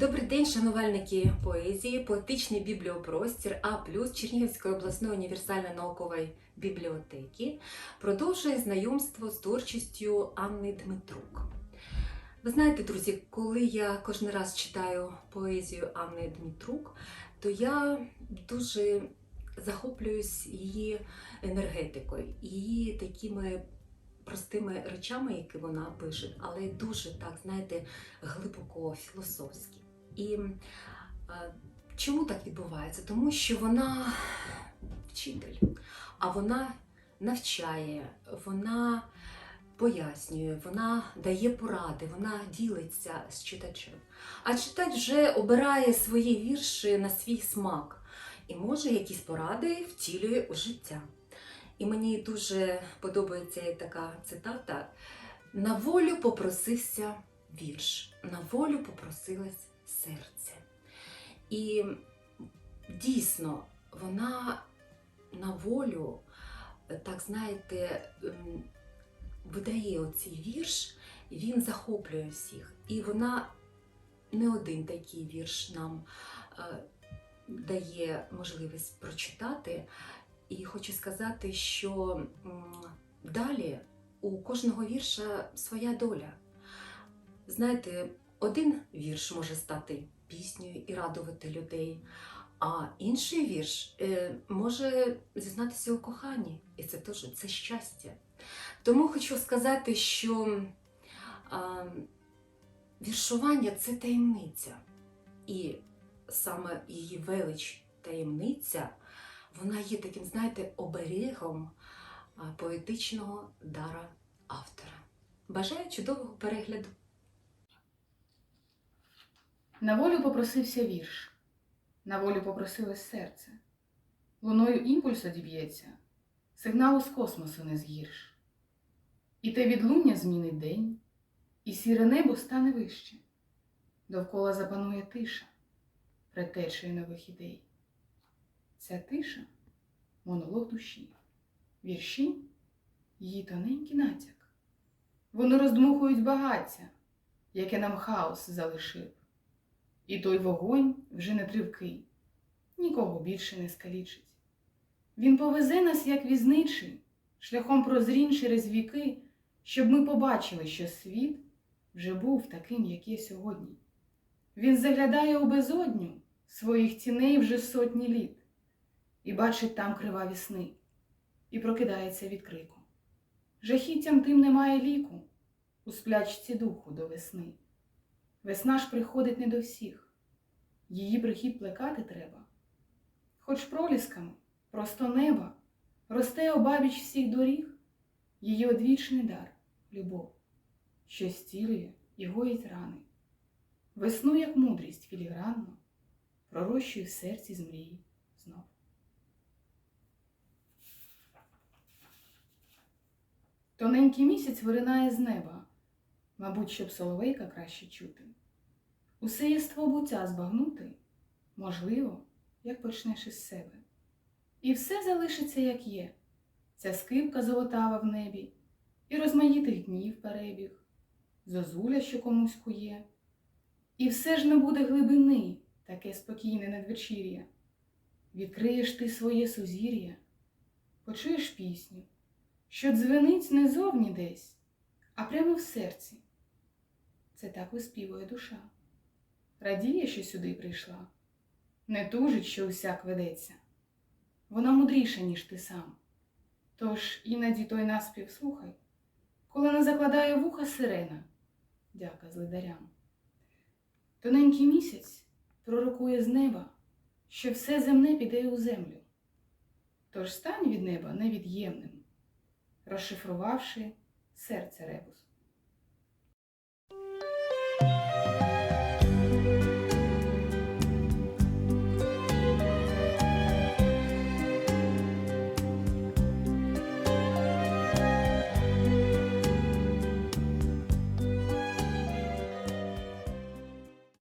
Добрий день, шанувальники поезії, поетичний бібліопростір А Чернігівської обласної універсальної наукової бібліотеки продовжує знайомство з творчістю Анни Дмитрук. Ви знаєте, друзі, коли я кожен раз читаю поезію Анни Дмитрук, то я дуже захоплююсь її енергетикою, її такими простими речами, які вона пише, але дуже так, знаєте, глибоко філософські. І е, чому так відбувається? Тому що вона вчитель, а вона навчає, вона пояснює, вона дає поради, вона ділиться з читачем. А читач вже обирає свої вірші на свій смак і може якісь поради втілює у життя. І мені дуже подобається така цитата: на волю попросився вірш, на волю попросилось серце. І дійсно, вона на волю, так знаєте, ем, видає оцей вірш, він захоплює всіх. І вона не один такий вірш нам е, дає можливість прочитати. І хочу сказати, що далі у кожного вірша своя доля. Знаєте, один вірш може стати піснею і радувати людей, а інший вірш е, може зізнатися у коханні, і це теж це щастя. Тому хочу сказати, що а, віршування це таємниця, і саме її велич таємниця вона є таким, знаєте, оберегом поетичного дара автора. Бажаю чудового перегляду! На волю попросився вірш, на волю попросилось серце. Луною імпульс одіб'ється, сигналу з космосу не згірш. І те відлуння змінить день, і сіре небо стане вище. Довкола запанує тиша, предтечею нових ідей. Ця тиша монолог душі, вірші її тоненький натяк. Вони роздмухують багаття, яке нам хаос залишив. І той вогонь вже не тривкий, нікого більше не скалічить. Він повезе нас, як візничий, шляхом прозрінь через віки, щоб ми побачили, що світ вже був таким, як є сьогодні. Він заглядає у безодню своїх тіней вже сотні літ, і бачить там криваві сни, і прокидається від крику. Жахіттям тим немає ліку у сплячці духу до весни. Весна ж приходить не до всіх, її прихід плекати треба. Хоч пролісками, просто неба, росте обабіч всіх доріг, її одвічний дар, любов, що зцілює і гоїть рани. Весну, як мудрість філігранно, пророщує в серці з мрії знов. Тоненький місяць виринає з неба, мабуть, щоб соловейка краще чути. Усе єство буття збагнути можливо, як почнеш із себе. І все залишиться, як є, ця скипка золотава в небі, і розмаїтих днів перебіг, зозуля, що комусь кує. І все ж не буде глибини, таке спокійне надвечір'я. Відкриєш ти своє сузір'я, почуєш пісню, що дзвенить не зовні десь, а прямо в серці. Це так виспівує душа. Радіє, що сюди прийшла, не тужить, що усяк ведеться. Вона мудріша, ніж ти сам. Тож іноді той наспів слухай, коли не закладає вуха сирена, дяка злидарям. Тоненький місяць пророкує з неба, що все земне піде у землю. Тож стань від неба невід'ємним, розшифрувавши серце ребус.